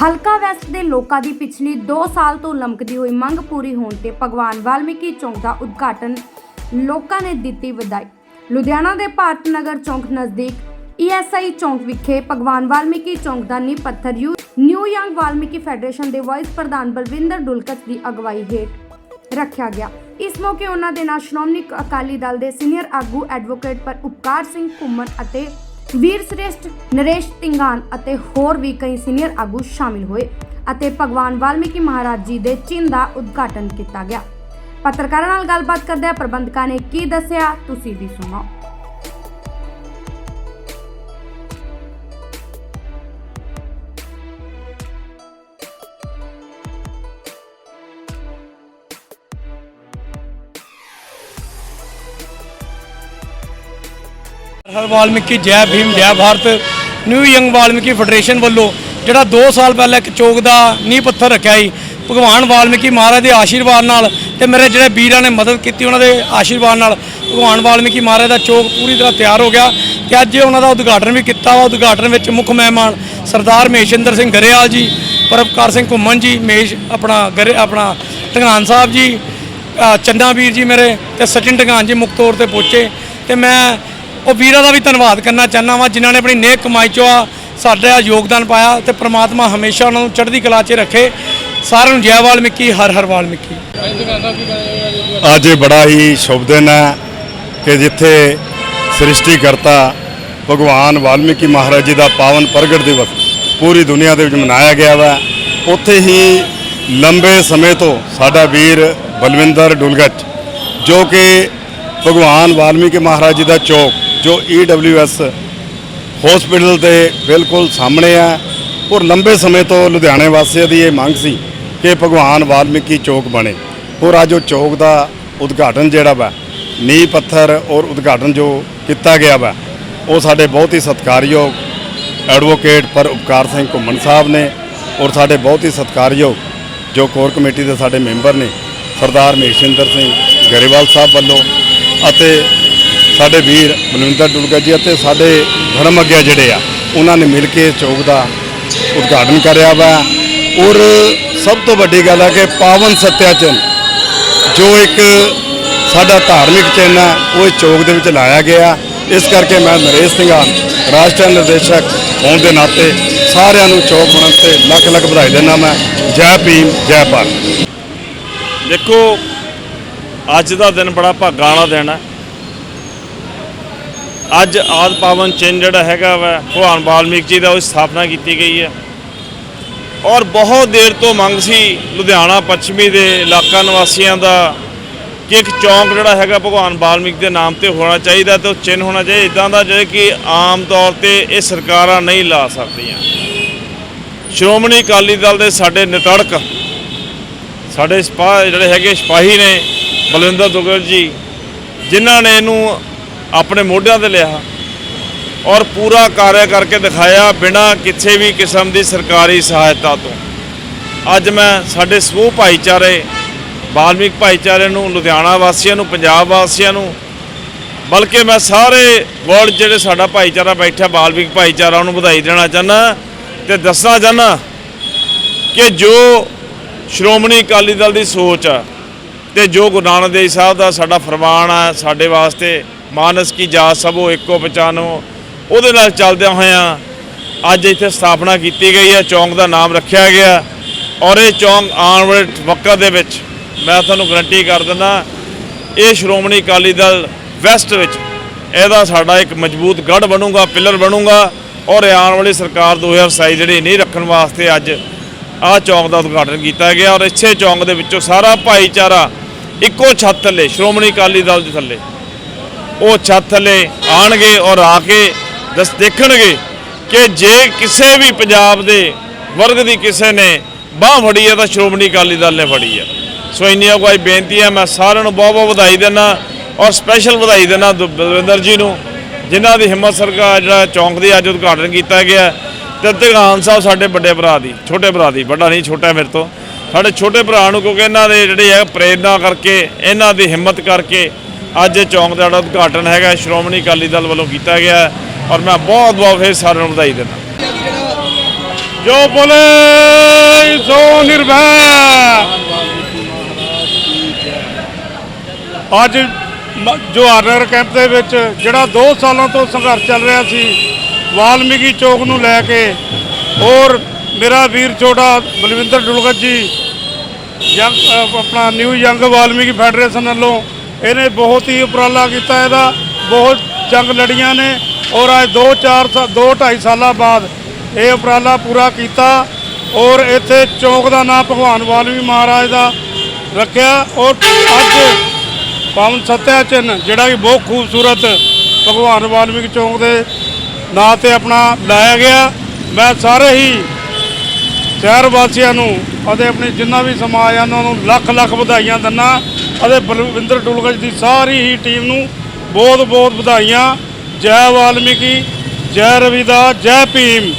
ਹਲਕਾ ਵੈਸਟ ਦੇ ਲੋਕਾਂ ਦੀ ਪਿਛਲੀ 2 ਸਾਲ ਤੋਂ ਲਮਕਦੀ ਹੋਈ ਮੰਗ ਪੂਰੀ ਹੋਣ ਤੇ ਭਗਵਾਨ ਵਾਲਮੀਕੀ ਚੌਂਕ ਦਾ ਉਦਘਾਟਨ ਲੋਕਾਂ ਨੇ ਦਿੱਤੀ ਵਧਾਈ। ਲੁਧਿਆਣਾ ਦੇ ਭਾਰਤ ਨਗਰ ਚੌਂਕ ਨਜ਼ਦੀਕ ਈਐਸਆਈ ਚੌਂਕ ਵਿਖੇ ਭਗਵਾਨ ਵਾਲਮੀਕੀ ਚੌਂਕ ਦਾ ਨੀਂਹ ਪੱਥਰ ਨਿਊ ਯੰਗ ਵਾਲਮੀਕੀ ਫੈਡਰੇਸ਼ਨ ਦੇ ਵਾਈਸ ਪ੍ਰਧਾਨ ਬਲਵਿੰਦਰ ਡੁਲਕਤ ਦੀ ਅਗਵਾਈ ਹੇਠ ਰੱਖਿਆ ਗਿਆ। ਇਸ ਮੌਕੇ ਉਹਨਾਂ ਦੇ ਨਾਲ ਸ਼੍ਰੋਮਣੀ ਅਕਾਲੀ ਦਲ ਦੇ ਸੀਨੀਅਰ ਆਗੂ ਐਡਵੋਕੇਟ ਪਰ ਉਪਕਾਰ ਸਿੰਘ ਘੁੰਮਣ ਅਤੇ ਵੀਰ ਸ੍ਰੇਸ਼ਟ, ਨਰੇਸ਼ ਤਿੰਗਾਨ ਅਤੇ ਹੋਰ ਵੀ ਕਈ ਸੀਨੀਅਰ ਆਗੂ ਸ਼ਾਮਿਲ ਹੋਏ ਅਤੇ ਭਗਵਾਨ ਵਾਲਮੀਕੀ ਮਹਾਰਾਜ ਜੀ ਦੇ ਚਿੰਨ੍ਹ ਦਾ ਉਦਘਾਟਨ ਕੀਤਾ ਗਿਆ। ਪੱਤਰਕਾਰਾਂ ਨਾਲ ਗੱਲਬਾਤ ਕਰਦਿਆਂ ਪ੍ਰਬੰਧਕਾਂ ਨੇ ਕੀ ਦੱਸਿਆ, ਤੁਸੀਂ ਵੀ ਸੁਣੋ। ਹਰ ਵਾਲਮੀਕੀ ਜੈ ਭੀਮ ਜੈ Bharat new young Valmiki federation ਵੱਲੋਂ ਜਿਹੜਾ 2 ਸਾਲ ਪਹਿਲਾਂ ਇੱਕ ਚੌਕ ਦਾ ਨੀਂਹ ਪੱਥਰ ਰੱਖਿਆ ਸੀ ਭਗਵਾਨ ਵਾਲਮੀਕੀ ਮਹਾਰਾਜ ਦੇ ਆਸ਼ੀਰਵਾਦ ਨਾਲ ਤੇ ਮੇਰੇ ਜਿਹੜੇ ਵੀਰਾਂ ਨੇ ਮਦਦ ਕੀਤੀ ਉਹਨਾਂ ਦੇ ਆਸ਼ੀਰਵਾਦ ਨਾਲ ਭਗਵਾਨ ਵਾਲਮੀਕੀ ਮਹਾਰਾਜ ਦਾ ਚੌਕ ਪੂਰੀ ਤਰ੍ਹਾਂ ਤਿਆਰ ਹੋ ਗਿਆ ਤੇ ਅੱਜ ਉਹਨਾਂ ਦਾ ਉਦਘਾਟਨ ਵੀ ਕੀਤਾ ਵਾ। ਉਦਘਾਟਨ ਵਿੱਚ ਮੁੱਖ ਮਹਿਮਾਨ ਸਰਦਾਰ ਮਹੇਸ਼ਿੰਦਰ ਸਿੰਘ ਗਰੇਵਾਲ ਜੀ ਪਰਪਕਾਰ ਸਿੰਘ ਘੁੰਮਣ ਜੀ ਮੇਸ਼ ਆਪਣਾ ਗਰੇ ਆਪਣਾ ਢੰਗਾਨ ਸਾਹਿਬ ਜੀ ਅ, ਵੀਰ ਜੀ ਮੇਰੇ ਤੇ ਸਚਿਨ ਢੰਗਾਨ ਜੀ ਮੁੱਖ ਤੌਰ ਤੇ ਪਹੁੰਚੇ ਤੇ ਮੈਂ ਉਹ ਵੀਰਾਂ ਦਾ ਵੀ ਧੰਨਵਾਦ ਕਰਨਾ ਚਾਹੁੰਦਾ ਵਾਂ, ਜਿਨ੍ਹਾਂ ਨੇ ਆਪਣੀ ਨੇਕ ਕਮਾਈ ਚੋਂ ਆ ਸਾਡਾ ਯੋਗਦਾਨ ਪਾਇਆ ਤੇ ਪ੍ਰਮਾਤਮਾ ਹਮੇਸ਼ਾ ਉਹਨਾਂ ਨੂੰ ਚੜ੍ਹਦੀ ਕਲਾ 'ਚ ਰੱਖੇ। ਸਾਰਿਆਂ ਨੂੰ ਜੈ ਵਾਲਮੀਕੀ, ਹਰ ਹਰ ਵਾਲਮੀਕੀ। ਅੱਜ ਬੜਾ ਹੀ ਸ਼ੁਭ ਦਿਨ ਹੈ ਕਿ ਜਿੱਥੇ ਸ੍ਰਿਸ਼ਟੀਕਰਤਾ ਭਗਵਾਨ ਵਾਲਮੀਕੀ ਮਹਾਰਾਜ ਜੀ ਦਾ ਪਾਵਨ ਪ੍ਰਗਟ ਦਿਵਸ ਪੂਰੀ ਦੁਨੀਆ ਦੇ ਵਿੱਚ ਮਨਾਇਆ ਗਿਆ ਵਾ। ਉੱਥੇ ਹੀ ਲੰਬੇ ਸਮੇਂ ਤੋਂ ਸਾਡਾ ਵੀਰ ਬਲਵਿੰਦਰ ਡੁਲਗਚ ਜੋ ਕਿ ਭਗਵਾਨ ਵਾਲਮੀਕੀ ਮਹਾਰਾਜ ਜੀ ਦਾ ਚੌਕ ਜੋ ਈਡਬਲਯੂਐਸ ਹਸਪੀਟਲ ਦੇ ਬਿਲਕੁਲ ਸਾਹਮਣੇ ਆ, ਔਰ ਲੰਬੇ ਸਮੇਂ ਤੋਂ ਲੁਧਿਆਣੇ ਵਾਸੀਆਂ ਦੀ ਇਹ ਮੰਗ ਸੀ ਕਿ ਭਗਵਾਨ ਵਾਲਮੀਕੀ ਚੌਕ ਬਣੇ। ਔਰ ਅੱਜ ਉਹ ਚੌਕ ਦਾ ਉਦਘਾਟਨ ਜਿਹੜਾ ਵਾ, ਨੀਂਹ ਪੱਥਰ ਔਰ ਉਦਘਾਟਨ ਜੋ ਕੀਤਾ ਗਿਆ ਵਾ, ਉਹ ਸਾਡੇ ਬਹੁਤ ਹੀ ਸਤਿਕਾਰਯੋਗ ਐਡਵੋਕੇਟ ਪਰ ਉਪਕਾਰ ਸਿੰਘ ਘੁੰਮਣ ਸਾਹਿਬ ਨੇ ਔਰ ਸਾਡੇ ਬਹੁਤ ਹੀ ਸਤਿਕਾਰਯੋਗ ਜੋ ਕੋਰ ਕਮੇਟੀ ਦੇ ਸਾਡੇ ਮੈਂਬਰ ਨੇ, ਸਰਦਾਰ ਮਹੇਸ਼ਿੰਦਰ ਸਿੰਘ ਗਰੇਵਾਲ ਸਾਹਿਬ ਵੱਲੋਂ ਅਤੇ ਸਾਡੇ ਵੀਰ ਮਨਵਿੰਦਰ ਡੁਲਗਾ ਜੀ ਅਤੇ ਸਾਡੇ ਧਰਮ ਅੱਗੇ ਜਿਹੜੇ ਆ, ਉਹਨਾਂ ਨੇ ਮਿਲ ਕੇ ਚੌਕ ਦਾ ਉਦਘਾਟਨ ਕਰਿਆ ਵਾ। ਔਰ ਸਭ ਤੋਂ ਵੱਡੀ ਗੱਲ ਹੈ ਕਿ ਪਾਵਨ ਸੱਤਿਆਚਨ ਜੋ ਇੱਕ ਸਾਡਾ ਧਾਰਮਿਕ ਚਿੰਨ੍ਹ ਹੈ ਉਹ ਇਸ ਚੌਕ ਦੇ ਵਿੱਚ ਲਾਇਆ ਗਿਆ। ਇਸ ਕਰਕੇ ਮੈਂ ਨਰੇਸ਼ ਸਿੰਘਾਂ ਰਾਸ਼ਟਰੀ ਨਿਰਦੇਸ਼ਕ ਹੋਣ ਦੇ ਨਾਤੇ ਸਾਰਿਆਂ ਨੂੰ ਚੌਕ ਬਣਨ ਤੇ ਲੱਖ ਲੱਖ ਵਧਾਈ ਦਿੰਦਾ ਮੈਂ। ਜੈ ਭੀਮ, ਜੈ ਭਾਰਤ। ਦੇਖੋ, ਅੱਜ ਦਾ ਦਿਨ ਬੜਾ ਭਾਗਾਂ ਵਾਲਾ ਦਿਨ ਹੈ ਅੱਜ ਆਦ ਪਾਵਨ ਚਿੰਨ੍ਹ ਜਿਹੜਾ ਹੈਗਾ ਵਾ, ਭਗਵਾਨ ਵਾਲਮੀਕ ਜੀ ਦਾ ਉਹ ਸਥਾਪਨਾ ਕੀਤੀ ਗਈ ਹੈ। ਔਰ ਬਹੁਤ ਦੇਰ ਤੋਂ ਮੰਗ ਸੀ ਲੁਧਿਆਣਾ ਪੱਛਮੀ ਦੇ ਇਲਾਕਾ ਨਿਵਾਸੀਆਂ ਦਾ ਕਿ ਇੱਕ ਚੌਂਕ ਜਿਹੜਾ ਹੈਗਾ ਭਗਵਾਨ ਵਾਲਮੀਕ ਦੇ ਨਾਮ ਤੇ ਹੋਣਾ ਚਾਹੀਦਾ ਤੇ ਉਹ ਚਿੰਨ੍ਹ ਹੋਣਾ ਚਾਹੀਦਾ। ਇਦਾਂ ਦਾ ਜਿਹੜੇ ਕਿ ਆਮ ਤੌਰ ਤੇ ਇਹ ਸਰਕਾਰਾਂ ਨਹੀਂ ਲਾ ਸਕਦੀਆਂ। ਸ਼੍ਰੋਮਣੀ ਅਕਾਲੀ ਦਲ ਦੇ ਸਾਡੇ ਨਿਤੜਕ, ਸਾਡੇ ਸਿਪਾਹ ਜਿਹੜੇ ਹੈਗੇ ਸਿਪਾਹੀ ਨੇ ਬਲਵਿੰਦਰ ਦੁਗਲ ਜੀ, ਜਿਨ੍ਹਾਂ ਨੇ ਇਹਨੂੰ ਆਪਣੇ ਮੋਢਿਆਂ ਤੇ ਲਿਆ ਔਰ ਪੂਰਾ ਕਾਰਜ ਕਰਕੇ ਦਿਖਾਇਆ ਬਿਨਾਂ ਕਿਸੇ ਵੀ ਕਿਸਮ ਦੀ ਸਰਕਾਰੀ ਸਹਾਇਤਾ ਤੋਂ। ਅੱਜ ਮੈਂ ਸਾਡੇ ਸਮੂਹ ਭਾਈਚਾਰੇ, ਬਾਲਮੀਕ ਭਾਈਚਾਰੇ ਨੂੰ, ਲੁਧਿਆਣਾ ਵਾਸੀਆਂ ਨੂੰ, ਪੰਜਾਬ ਵਾਸੀਆਂ ਨੂੰ, ਬਲਕਿ ਮੈਂ ਸਾਰੇ ਵਰਲਡ ਜਿਹੜੇ ਸਾਡਾ ਭਾਈਚਾਰਾ ਬੈਠਾ ਬਾਲਮੀਕ ਭਾਈਚਾਰਾ, ਉਹਨੂੰ ਵਧਾਈ ਦੇਣਾ ਚਾਹੁੰਦਾ ਤੇ ਦੱਸਣਾ ਚਾਹੁੰਦਾ ਕਿ ਜੋ ਸ਼੍ਰੋਮਣੀ ਅਕਾਲੀ ਦਲ ਦੀ ਸੋਚ ਆ ਤੇ ਜੋ ਗੁਰੂ ਨਾਨਕ ਦੇਵ ਸਾਹਿਬ ਦਾ ਸਾਡਾ ਫਰਮਾਨ ਆ ਸਾਡੇ ਵਾਸਤੇ ਮਾਨਸ ਕੀ ਜਾਤ ਸਭੋ ਇੱਕੋ ਪਛਾਨੋ। ਉਹਦੇ ਨਾਲ ਚੱਲਦਿਆਂ ਹੋਇਆਂ ਅੱਜ ਇੱਥੇ ਸਥਾਪਨਾ ਕੀਤੀ ਗਈ ਹੈ, ਚੌਂਕ ਦਾ ਨਾਮ ਰੱਖਿਆ ਗਿਆ। ਔਰ ਇਹ ਚੌਂਕ ਆਉਣ ਵਾਲੇ ਵਕਤ ਦੇ ਵਿੱਚ ਮੈਂ ਤੁਹਾਨੂੰ ਗਰੰਟੀ ਕਰ ਦਿੰਦਾ, ਇਹ ਸ਼੍ਰੋਮਣੀ ਅਕਾਲੀ ਦਲ ਵੈਸਟ ਵਿੱਚ ਇਹਦਾ ਸਾਡਾ ਇੱਕ ਮਜ਼ਬੂਤ ਗੜ ਬਣੂਗਾ, ਪਿਲਰ ਬਣੂਗਾ। ਔਰ ਆਉਣ ਵਾਲੀ ਸਰਕਾਰ 2027 ਜਿਹੜੀ ਨਹੀਂ ਰੱਖਣ ਵਾਸਤੇ ਅੱਜ ਆਹ ਚੌਂਕ ਦਾ ਉਦਘਾਟਨ ਕੀਤਾ ਗਿਆ। ਔਰ ਇਸੇ ਚੌਂਕ ਦੇ ਵਿੱਚੋਂ ਸਾਰਾ ਭਾਈਚਾਰਾ ਇੱਕੋ ਛੱਤ ਥੱਲੇ, ਸ਼੍ਰੋਮਣੀ ਅਕਾਲੀ ਦਲ ਦੇ ਥੱਲੇ। ਉਹ ਛੱਤ ਥੱਲੇ ਆਣਗੇ ਔਰ ਆ ਕੇ ਦਸ ਦੇਖਣਗੇ ਕਿ ਜੇ ਕਿਸੇ ਵੀ ਪੰਜਾਬ ਦੇ ਵਰਗ ਦੀ ਕਿਸੇ ਨੇ ਬਾਹ ਫੜੀ ਹੈ ਤਾਂ ਸ਼੍ਰੋਮਣੀ ਅਕਾਲੀ ਦਲ ਨੇ ਫੜੀ ਹੈ। ਸੋ ਇੰਨੀਆਂ ਕੋਈ ਬੇਨਤੀ ਹੈ ਮੈਂ ਸਾਰਿਆਂ ਨੂੰ ਬਹੁਤ ਬਹੁਤ ਵਧਾਈ ਦਿੰਦਾ ਔਰ ਸਪੈਸ਼ਲ ਵਧਾਈ ਦਿੰਦਾ ਦ- ਬਲਵਿੰਦਰ ਜੀ ਨੂੰ, ਜਿਨ੍ਹਾਂ ਦੀ ਹਿੰਮਤ ਸਰਕਾਰ ਜਿਹੜਾ ਚੌਂਕ ਦੀ ਅੱਜ ਉਦਘਾਟਨ ਕੀਤਾ ਗਿਆ ਤੇ ਧਗਾਨ ਸਾਹਿਬ ਸਾਡੇ ਵੱਡੇ ਭਰਾ ਦੀ, ਛੋਟੇ ਭਰਾ ਦੀ, ਵੱਡਾ ਨਹੀਂ, ਛੋਟਾ ਮੇਰੇ ਤੋਂ। ਸਾਡੇ ਛੋਟੇ ਭਰਾ ਨੂੰ ਕਿਉਂਕਿ ਇਹਨਾਂ ਦੇ ਜਿਹੜੇ ਹੈ ਪ੍ਰੇਰਨਾ ਕਰਕੇ, ਇਹਨਾਂ ਦੀ ਹਿੰਮਤ ਕਰਕੇ ਅੱਜ ਇਹ ਚੌਂਕ ਦਾ ਜਿਹੜਾ ਉਦਘਾਟਨ ਹੈਗਾ, ਸ਼੍ਰੋਮਣੀ ਅਕਾਲੀ ਦਲ ਵੱਲੋਂ ਕੀਤਾ ਗਿਆ ਔਰ ਮੈਂ ਬਹੁਤ ਬਹੁਤ ਫਿਰ ਸਾਰਿਆਂ ਨੂੰ ਵਧਾਈ ਦਿੰਦਾ। ਜੋ ਬੋਲੇ ਸੋ ਨਿਰਭੈ। ਅੱਜ ਜੋ ਜਵਾਹਰ ਕੈਂਪ ਦੇ ਵਿੱਚ ਜਿਹੜਾ 2 ਸਾਲਾਂ ਤੋਂ ਸੰਘਰਸ਼ ਚੱਲ ਰਿਹਾ ਸੀ, ਵਾਲਮੀਕੀ ਚੌਕ ਨੂੰ ਲੈ ਕੇ ਔਰ ਮੇਰਾ ਵੀਰ ਛੋਟਾ ਬਲਵਿੰਦਰ ਡੁਲਗਤ ਜੀ, ਯੰਗ ਆਪਣਾ ਨਿਊ ਯੰਗ ਵਾਲਮੀਕੀ ਫੈਡਰੇਸ਼ਨ ਵੱਲੋਂ ਇਹਨੇ ਬਹੁਤ ਹੀ ਉਪਰਾਲਾ ਕੀਤਾ ਇਹਦਾ, ਬਹੁਤ ਜੰਗ ਲੜੀਆਂ ਨੇ ਔਰ ਅੱਜ 2 4 2 2.5 ਸਾਲਾਂ ਬਾਅਦ ਇਹ ਉਪਰਾਲਾ ਪੂਰਾ ਕੀਤਾ ਔਰ ਇੱਥੇ ਚੌਕ ਦਾ ਨਾਮ ਭਗਵਾਨ ਵਾਲਮੀ ਮਹਾਰਾਜ ਦਾ ਰੱਖਿਆ ਔਰ ਅੱਜ ਪਾਵਨ ਸਤਿਆ ਚਿੰਨ ਜਿਹੜਾ ਕਿ ਬਹੁਤ ਖੂਬਸੂਰਤ ਭਗਵਾਨ ਵਾਲਮੀਕੀ ਚੌਕ ਦੇ ਨਾਂ ਤੇ ਆਪਣਾ ਲਾਇਆ ਗਿਆ, ਮੈਂ ਸਾਰੇ ਹੀ ਸ਼ਹਿਰ ਵਾਸੀਆਂ ਨੂੰ ਅਤੇ ਆਪਣੇ ਜਿੰਨਾ ਵੀ ਸਮਾਜ ਆ, ਉਹਨਾਂ ਨੂੰ ਲੱਖ ਲੱਖ ਵਧਾਈਆਂ ਦਿੰਦਾ। ਅਤੇ ਬਲਵਿੰਦਰ ਡੁਲਗਜ ਦੀ ਸਾਰੀ ਹੀ ਟੀਮ ਨੂੰ ਬਹੁਤ ਬਹੁਤ ਵਧਾਈਆਂ। ਜੈ ਵਾਲਮੀਕੀ, ਜੈ ਰਵਿਦਾਸ ਜੈ ਭੀਮ।